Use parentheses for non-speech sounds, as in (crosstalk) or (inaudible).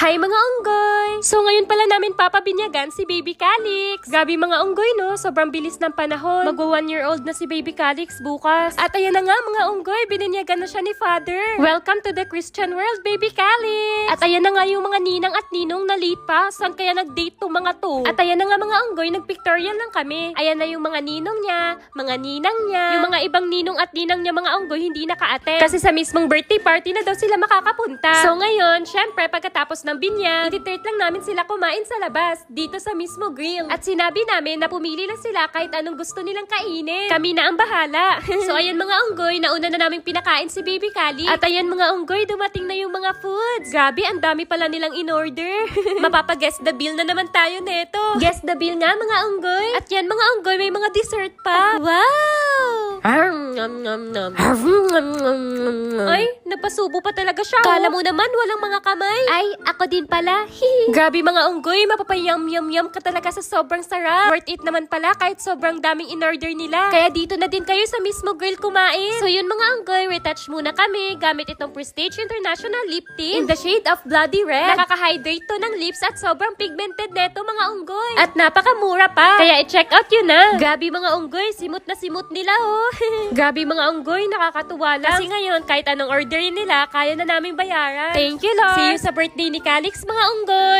Hi mga unggoy! So ngayon pala namin papabinyagan si Baby Calix. Grabe mga unggoy no, sobrang bilis ng panahon. Mag one year old na si Baby Calix bukas. At ayan na nga mga unggoy, bininyagan na siya ni Father. Welcome to the Christian world, Baby Calix! At ayan na nga yung mga ninang at ninong na late pa. Saan kaya nag-date to mga to? At ayan na nga mga unggoy, nag-pictorial lang kami. Ayan na yung mga ninong niya, mga ninang niya. Yung mga ibang ninong at ninang niya mga unggoy hindi naka-attend. Kasi sa mismong birthday party na daw sila makakapunta. So ngayon, syempre pagkatapos ng binyag, ititreat lang namin sila kumain sa labas, dito sa mismo grill. At sinabi namin na pumili lang sila kahit anong gusto nilang kainin. Kami na ang bahala. (laughs) so ayan mga unggoy, nauna na namin pinakain si Baby Kali. At ayan mga unggoy, dumating na yung mga foods. Grabe, ang dami pala nilang in-order. (laughs) Mapapag-guess the bill na naman tayo neto. Guess the bill nga mga unggoy. At yan mga unggoy, may mga dessert pa. Wow! Nom, nom, nom. Ay, napasubo pa talaga siya. Kala mo naman walang mga kamay. Ay, ako din pala. Grabe mga unggoy, mapapayam yam yam ka talaga sa sobrang sarap. Worth it naman pala kahit sobrang daming in-order nila. Kaya dito na din kayo sa mismo grill kumain. So yun mga unggoy, retouch muna kami gamit itong Prestige International Lip Tint in the shade of Bloody Red. Nakaka-hydrate to ng lips at sobrang pigmented neto mga unggoy. At napakamura pa. Kaya i-check out yun na. Grabe mga unggoy, simot na simot nila oh. (laughs) Grabe mga unggoy, nakakatuwa lang. Kasi ngayon, kahit anong order nila, kaya na naming bayaran. Thank you, Lord. See you sa birthday ni Calix, mga unggoy.